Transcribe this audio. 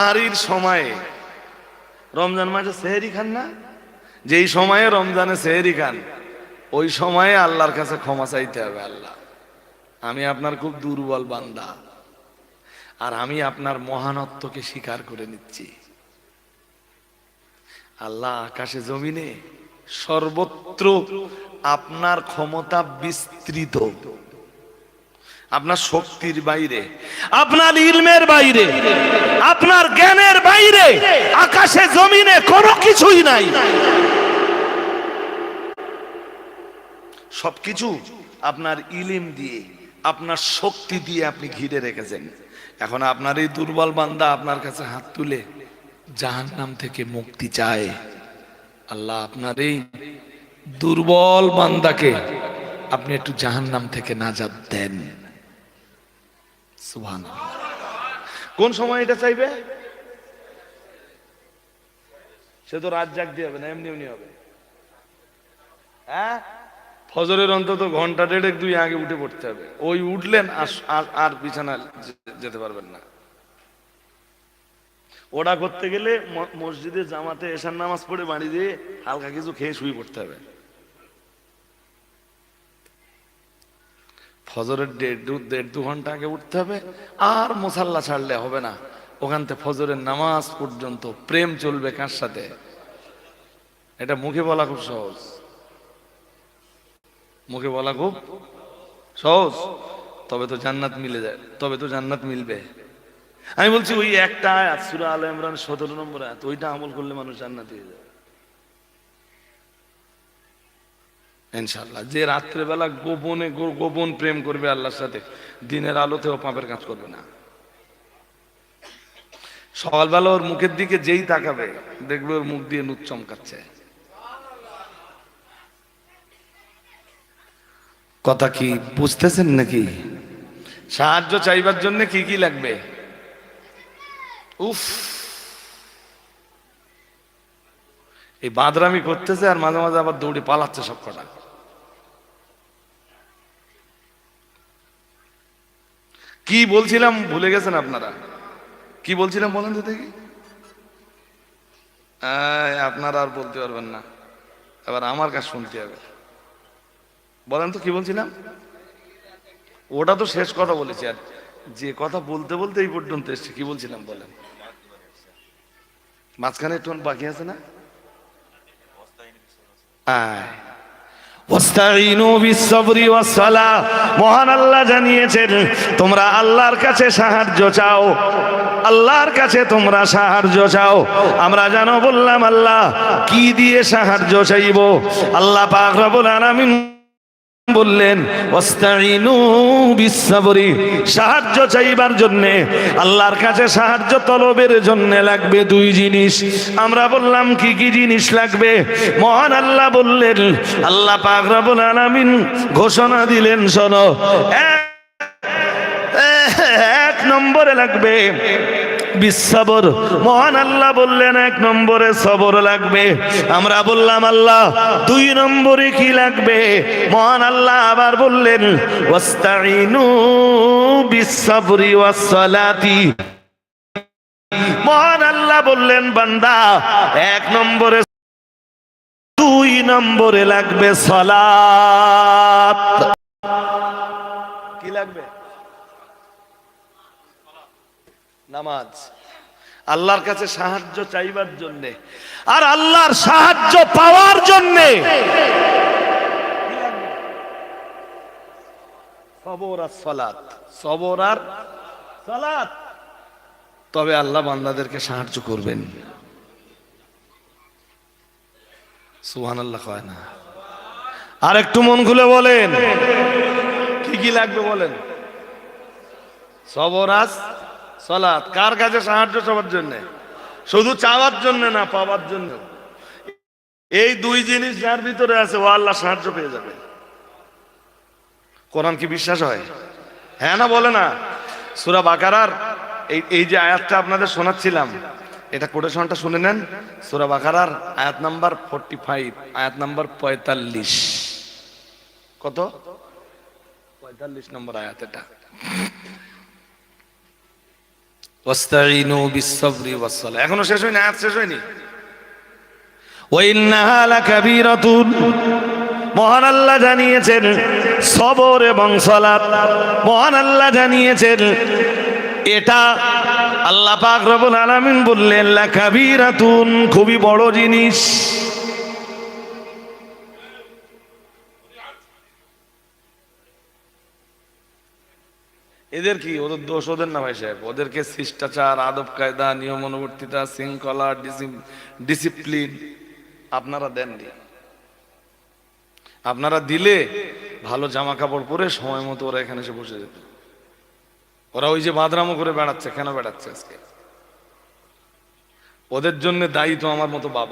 নারীর সময়ে। রমজান মাসে সেহেরি খান না? যেই সময়ে রমজানে সেহেরি খান, ওই সময়ে আল্লাহর কাছে ক্ষমা চাইতে হবে আল্লাহ। আমি আপনার খুব দুর্বল বান্দা। আর আমি আপনার মহানত্বকে স্বীকার করে নিচ্ছি। আল্লাহ আকাশে জমিনে সর্বত্র আপনার ক্ষমতা বিস্তৃত। আপনার শক্তির বাইরে আপনার ইলমের বাইরে আপনার জ্ঞানের বাইরে আকাশে জমিনে কোনো কিছুই নাই। সবকিছু আপনার ইলিম দিয়ে আপনার শক্তি দিয়ে আপনি ঘিরে রেখেছেন। এখন আপনার এই দুর্বল বান্দা আপনার কাছে হাত তুলে জাহান্নাম থেকে মুক্তি চায়। আল্লাহ আপনার এই দুর্বল বান্দাকে আপনি একটু জাহান্নাম থেকে নাজাত দেন। কোন সময় এটা চাইবে? সে তো রাত জাগ দিয়ে হবে না এমনি এমনি হবে। হ্যাঁ? ফজরের অন্তত ঘণ্টা দেড়েক দুই আগে উঠে পড়তে হবে। ওই উঠলেন আর- আর- বিছানা যেতে পারবেন না। ওটা করতে গেলে মসজিদে জামাতে এসার নামাজ পড়ে বাড়ি দিয়ে হালকা কিছু খেয়ে শুয়ে পড়তে হবে। ফজরের দেড় দু দেড় দু ঘণ্টা আগে উঠতে হবে, আর মশাল্লা ছাড়লে হবে না। ওখান থেকে ফজরের নামাজ পর্যন্ত প্রেম চলবে কার সাথে? এটা মুখে বলা খুব সহজ। মুখে বলা খুব সহজ। তবে তো জান্নাত মিলে যায়, তবে তো জান্নাত মিলবে। আমি বলছি ওই একটা সূরা আল ইমরান সতেরো নম্বর আয়াত, ওইটা আমল করলে মানুষ জান্নাত হয়ে যাবে ইনশাল্লাহ যে রাত্রেবেলা গোপনে গোপন প্রেম করবে আল্লাহর সাথে, দিনের আলোতেও পাপের কাজ করবে না। সকালবেলা ওর মুখের দিকে যেই তাকাবে, দেখবে ওর মুখ দিয়ে নুচ চমকাচ্ছে। কথা কি বুঝতেছেন নাকি? সাহায্য চাইবার জন্য কি কি লাগবে? উফ! এই বাদরামি করতেছে আর মাঝে মাঝে আবার দৌড়ে পালাচ্ছে সব কটা কি বলছিলাম ভুলে গেছেন আপনারা? কি বলছিলাম বলেন তো দেখি। আপনারা আর বলতে পারবেন না। এবার আমার কাছে শুনতে হবে। বলেন তো কি বলছিলাম? ওটা তো শেষ কথা বলেছি আর যে কথা বলতে বলতে এই পর্যন্ত এসছে। কি বলছিলাম বলেন? মাঝখানে একটু বাকি আছে না? ওয়াসসালাহ মহান আল্লাহ জানিয়েছেন, তোমরা আল্লাহর কাছে সাহায্য চাও। আল্লাহর কাছে তোমরা সাহায্য চাও। আমরা জানো বললাম, আল্লাহ, কি দিয়ে সাহায্য চাইব? আল্লাহ পাক রবুল আলামিন বললেন সাহায্য চাইবার জন্য, আল্লাহর কাছে সাহায্য তলবের জন্য লাগবে দুই জিনিস। আমরা বললাম, কি কি জিনিস লাগবে? মহান আল্লাহ বললেন, আল্লাহ পাক রব্বুল আলামিন ঘোষণা দিলেন, শোনো এক নম্বরে লাগবে বিশ্বর মহান আল্লাহ বললেন, এক নম্বরে সবর লাগবে। আমরা বললাম, আল্লাহ, দুই নম্বরে কি লাগবে? মহান আল্লাহ আবার বললেন ওয়াস্তাইনু বিসবরি ওয়াসসালাতি। মহান আল্লাহ বললেন, বান্দা, এক নম্বরে দুই নম্বরে লাগবে সলাত। কি লাগবে? নামাজ। আল্লাহর কাছে সাহায্য চাইবার জন্য আর আল্লাহর সাহায্য পাওয়ার জন্য। তবে আল্লাহ বান্দাদেরকে সাহায্য করবেন। সুহান আল্লাহ কয় না। আর একটু মন খুলে বলেন। কি কি লাগবে বলেন? সবরাস সলাৎ কার কাছে সাহায্য চাওয়ার জন্য? শুধু চাওয়ার জন্য না, পাওয়ার জন্য। এই দুই জিনিস যার ভিতরে আছে, ও আল্লাহ সাহায্য পেয়ে যাবে। কোরআন কি বিশ্বাস হয়? হ্যাঁ না, বলে না। সুরা বাকারার, এই এই যে আয়াতটা আপনাদের শোনাচ্ছিলাম, এটা কোটেশনটা শুনে নেন। সুরা বাকারার আয়াত নাম্বার ফোরটি ফাইভ আয়াত নাম্বার পঁয়তাল্লিশ। কত? পঁয়তাল্লিশ নম্বর আয়াত এটা। এখনও শেষ হয়নি, আয়াত শেষ হয়নি? মহান আল্লাহ জানিয়েছেন, সবর এবং সালাত। মহান আল্লাহ জানিয়েছেন, এটা আল্লাহ পাক রব্বুল আলামিন বললেন খুবই বড় জিনিস। এদের কি? ওদের দোষ ওদের না ভাই সাহেব? ওদেরকে শিষ্টাচার, আদব কায়দা নিয়ম অনুবর্তিতা শৃঙ্খলা ডিসিপ্লিন আপনারা দেননি আপনারা দিলে ভালো জামা কাপড় পরে সময় মতো ওরা এখানে এসে বসে যেত। ওরা ওই যে বাদরামো করে বেড়াচ্ছে, কেন বেড়াচ্ছে আজকে? ওদের জন্য দায়ী তো আমার মতো বাবা।